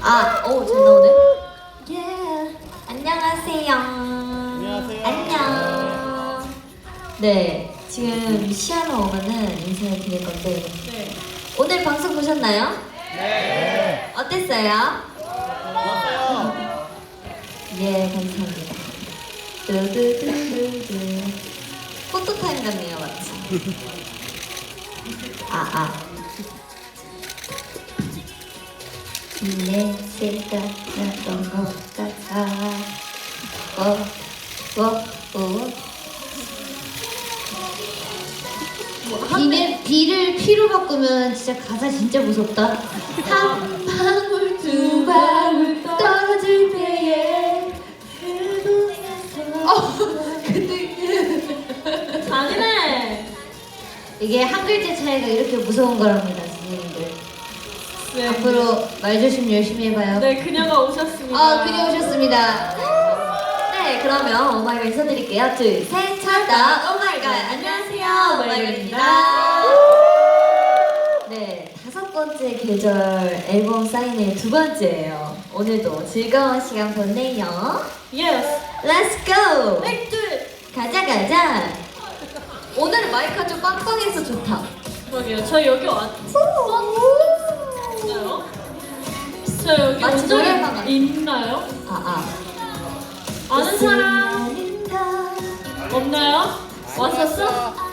아, 오, 잘 나오네. 예. 안녕하세요. 안녕하세요. 안녕. 네, 지금 시아노 오면은 인사를 드릴 건데 네. 오늘 방송 보셨나요? 네. 어땠어요? 예, 감사합니다. 두두두두두. 포토타임 같네요, 마치. 아, 아. 냄새가 났던 것 같아. 어, 어, 어. 비를, 비를 피로 바꾸면 진짜 가사 진짜 무섭다. 한 방울 이게 한 글자 차이가 이렇게 무서운 거랍니다, 선생님들. 네. 앞으로 말 조심 열심히 해봐요. 네, 그녀가 오셨습니다. 아, 그녀 오셨습니다. 네, 그러면 오마이걸 인사드릴게요. 둘, 셋, 찾다. 오마이걸. 안녕하세요. 오마이걸입니다. 네, 다섯 번째 계절 앨범 사인회 두 번째예요. 오늘도 즐거운 시간 보내요. 예스. Let's go! 백둘. 가자, 가자! 마이크가 좀 빵빵해서 좋다. 그러게요. 저 여기 왔나요? 저 여기 마치 온 적이 노래방 같아. 있나요? 아, 아. 아는 사람 없나요? 왔었어?